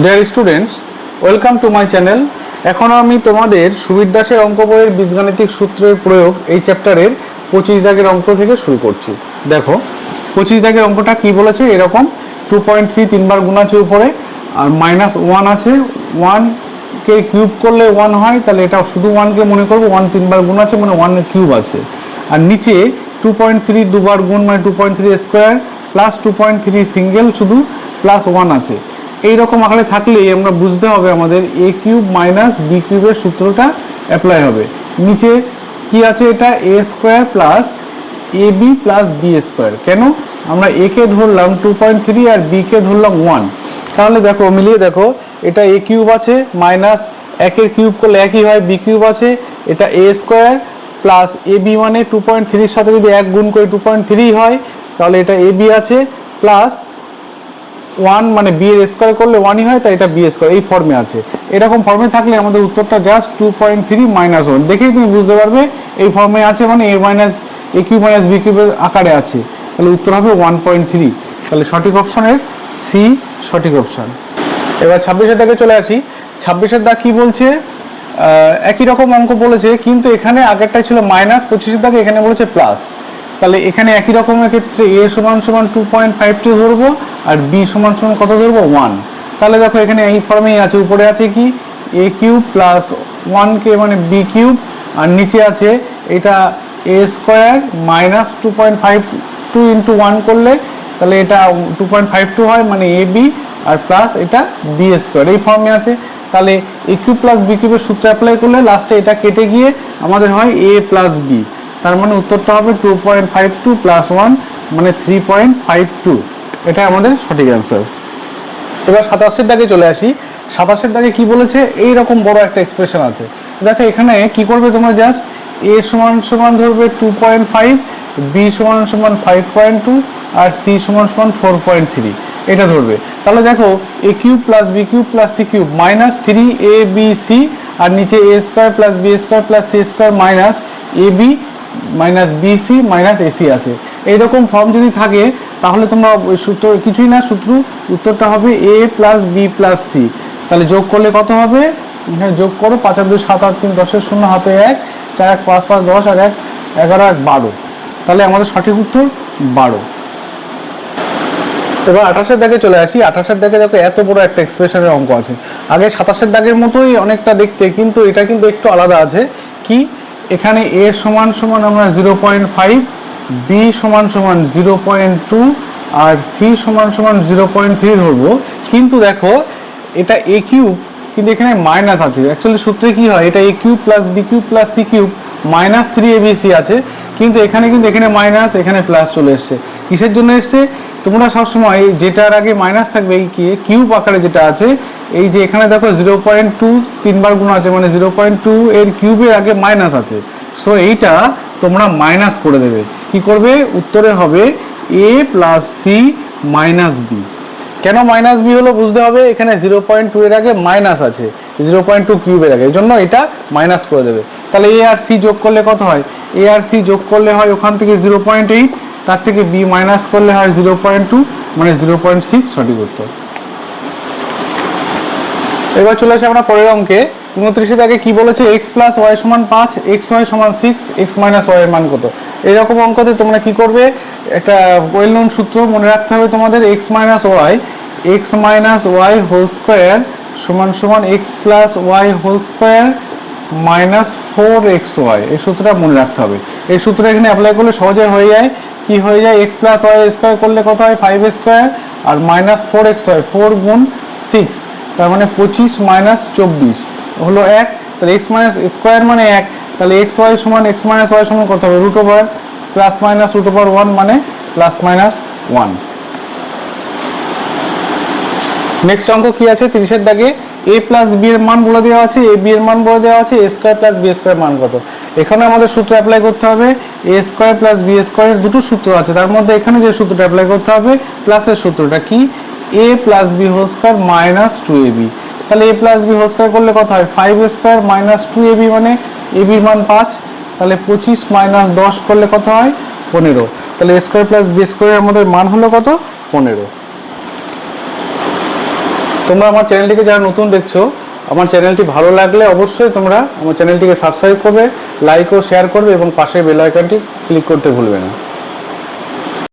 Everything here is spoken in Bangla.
Dear students welcome to my channel এখন আমি তোমাদের সুবীর দাসের অঙ্ক বইয়ের বীজগাণিতিক সূত্রের প্রয়োগ এই চ্যাপ্টারের পঁচিশ দাগের অঙ্ক থেকে শুরু করছি। দেখো, পঁচিশ দাগের অঙ্কটা কি বলেছে? এরকম টু পয়েন্ট থ্রি তিনবার গুণ আছে উপরে, আর মাইনাস ওয়ান আছে। ওয়ানকে কিউব করলে ওয়ান হয়, তাহলে এটা শুধু ওয়ানকে মনে করব ওয়ান তিনবার গুণ আছে মানে ওয়ানের কিউব আছে। আর নিচে টু পয়েন্ট থ্রি দুবার গুণ মানে two point three square plus two point three single শুধু প্লাস ওয়ান আছে। এই রকম আকারে থাকলেই আমরা বুঝতে হবে আমাদের এ কিউব মাইনাস বি কিউবের সূত্রটা অ্যাপ্লাই হবে। নিচে কি আছে এটা? A square plus A B plus B square কেন? আমরা এ কে ধরলাম টু পয়েন্ট থ্রি আর বি কে ধরলাম ওয়ান তাহলে দেখো, মিলিয়ে দেখো, এটা এ কিউব আছে মাইনাস একের কিউব করলে একই হয় বি কিউব আছে, এটা A square plus A B মানে টু পয়েন্ট থ্রির সাথে যদি এক গুণ করে টু পয়েন্ট থ্রি হয়, তাহলে এটা এ বি আছে প্লাস ওয়ান মানে বি এর স্কোয়ার করলে ওয়ানই হয়, তাই এটা বি স্কোয়ার এই ফর্মে আছে। এরকম ফর্মে থাকলে আমাদের উত্তরটা just two point three minus one দেখেই তুমি বুঝতে পারবে, এই ফর্মে আছে মানে A minus A cube minus B কিউবের আকারে আছে। তাহলে উত্তর হবে ওয়ান পয়েন্ট থ্রি তাহলে সঠিক অপশনের সি সঠিক অপশন এবার ছাব্বিশের দাগে চলে আসি। ছাব্বিশের দাগ কি বলছে? একই রকম অঙ্ক বলেছে, কিন্তু এখানে আগেরটাই ছিল মাইনাস পঁচিশের দাগে এখানে বলেছে প্লাস তাহলে এখানে একই রকমের ক্ষেত্রে এ সমান সমান টু পয়েন্ট ফাইভ টু ধরবো আর বি সমান সমান কত ধরবো? ওয়ান তাহলে দেখো এখানে এই ফর্মেই আছে, উপরে আছে কি? এ কিউব প্লাস ওয়ান কে মানে বি কিউব আর নিচে আছে এটা A square minus two point five two into one করলে তাহলে এটা টু পয়েন্ট ফাইভ টু হয় মানে এ বি আর প্লাস এটা বি স্কোয়ার এই ফর্মে আছে। তাহলে এ কিউব প্লাস বি কিউবের সূত্র অ্যাপ্লাই করলে লাস্টে এটা কেটে গিয়ে আমাদের হয় এ প্লাস বি তার মানে উত্তরটা হবে two point five two plus one মানে থ্রি পয়েন্ট ফাইভ টু এটা আমাদের সঠিক অ্যান্সার এবার সাতাশের দাগে চলে আসি। সাতাশের দাগে কি বলেছে? এই রকম বড় একটা এক্সপ্রেশন আছে। দেখো এখানে কি করবে তোমরা জাস্ট এ সমান সমান ধরবে টু পয়েন্ট ফাইভ বি সমান সমান ফাইভ পয়েন্ট টু আর সি সমান সমান ফোর পয়েন্ট থ্রি এটা ধরবে। তাহলে দেখো A cube plus B cube plus C cube minus three A B C আর নিচে A square plus B square plus C square minus A B minus BC minus AC আছে। এইরকম ফর্ম যদি থাকে, তাহলে তোমরা সূত্র কিছুই না, সূত্র উত্তরটা হবে A plus B plus C তাহলে যোগ করলে কত হবে? যোগ করো, পাঁচ আর দুই সাত আট তিন দশের শূন্য, হাতে এক, চার এক পাঁচ পাঁচ দশ, আর এক এগারো এক বারো। তাহলে আমাদের সঠিক উত্তর বারো। এবার আঠাশের দাগে চলে আসি। আঠাশের দাগে দেখো এত বড় একটা এক্সপ্রেশনের অঙ্ক আছে। আগে সাতাশের দাগের মতোই অনেকটা দেখতে, কিন্তু এটা কিন্তু একটু আলাদা আছে। কি? এখানে এ সমান সমান আমরা জিরো পয়েন্ট ফাইভ বি সমান সমান জিরো পয়েন্ট টু আর সি সমান সমান জিরো পয়েন্ট থ্রি ধরবো। কিন্তু দেখো, এটা এ কিউব কিন্তু এখানে মাইনাস আছে। অ্যাকচুয়ালি সূত্রে কি হয়, এটা A cube plus B cube plus C cube minus three A B C আছে। কিন্তু এখানে কিন্তু এখানে মাইনাস এখানে প্লাস চলে এসছে। কিসের জন্য এসছে? তোমরা সবসময় যেটার আগে মাইনাস থাকবে, এই কিউব আকারে যেটা আছে এই যে এখানে দেখো জিরো পয়েন্ট টু তিনবার গুণ আছে মানে জিরো পয়েন্ট টু এর কিউবের আগে মাইনাস আছে। সো এইটা তোমরা মাইনাস করে দেবে। কি করবে? উত্তরে হবে A plus C minus B কেন মাইনাস বি হলো বুঝতে হবে? এখানে জিরো পয়েন্ট টু এর আগে মাইনাস আছে। জিরো পয়েন্ট টু কিউবের আগে। এই জন্য এটা মাইনাস করে দেবে। তাহলে এ আর সি যোগ করলে কত হয়? এ আর সি যোগ করলে হয় ওখান থেকে জিরো পয়েন্ট এইট তার থেকে বি মাইনাস করলে হয় জিরো পয়েন্ট টু মানে জিরো পয়েন্ট সিক্স সঠিক উত্তর। এবার চলে আসে আমরা পরের অঙ্কে। উনত্রিশের আগে কি বলেছে? এক্স প্লাস ওয়াই সমান পাঁচ এক্স ওয়াই সমান সিক্স এক্স মাইনাস ওয়াই এর মান কত? এরকম অঙ্কতে তোমরা কি করবে? একটা ওয়েল নোন সূত্র মনে রাখতে হবে তোমাদের x minus y x minus y whole square সমান সমান x plus y whole square minus four x y এই সূত্রটা মনে রাখতে হবে। এই সূত্রটা এখানে অ্যাপ্লাই করলে সহজে হয়ে যায়। কি হয়ে যায়? এক্স প্লাস ওয়াই স্কোয়ার করলে কত হয়? ফাইভ স্কোয়ার আর minus four x y four গুণ সিক্স তার মানে পঁচিশ মাইনাস চব্বিশ হলো এক, তাহলে এক্স মাইনাস স্কোয়ার মানে এক, তাহলে এক্স ওয়াই সমান এক্স মাইনাস ওয়াই সমান কত হবে? Root over plus minus root over one মানে প্লাস মাইনাস ওয়ান নেক্সট অঙ্ক কি আছে? তিরিশের দাগে এ প্লাস বি এর মান বলে দেওয়া আছে এ বি এর মান বলে দেওয়া আছে a square plus b square মান কত? এখানে আমাদের সূত্র অ্যাপ্লাই করতে হবে এ স্কোয়ার প্লাস বি স্কোয়ারের দুটো সূত্র আছে, তার মধ্যে এখানে যে সূত্রটা অ্যাপ্লাই করতে হবে প্লাসের সূত্রটা কি? A plus b whole square minus two a b তাহলে a plus b whole square করলে কত হয়? Five square minus two a b মানে এ বির মান পাঁচ। তাহলে পঁচিশ মাইনাস দশ করলে কত হয়? পনেরো। তাহলে এ স্কোয়ার প্লাস বি স্কোয়ারের আমাদের মান হলো কত? পনেরো। তোমরা আমার চ্যানেলটিকে যারা নতুন দেখছ, আমার চ্যানেলটি ভালো লাগলে অবশ্যই তোমরা আমার চ্যানেলটিকে সাবস্ক্রাইব করবে লাইক ও শেয়ার করবে এবং পাশের বেল আইকনটি ক্লিক করতে ভুলবে না।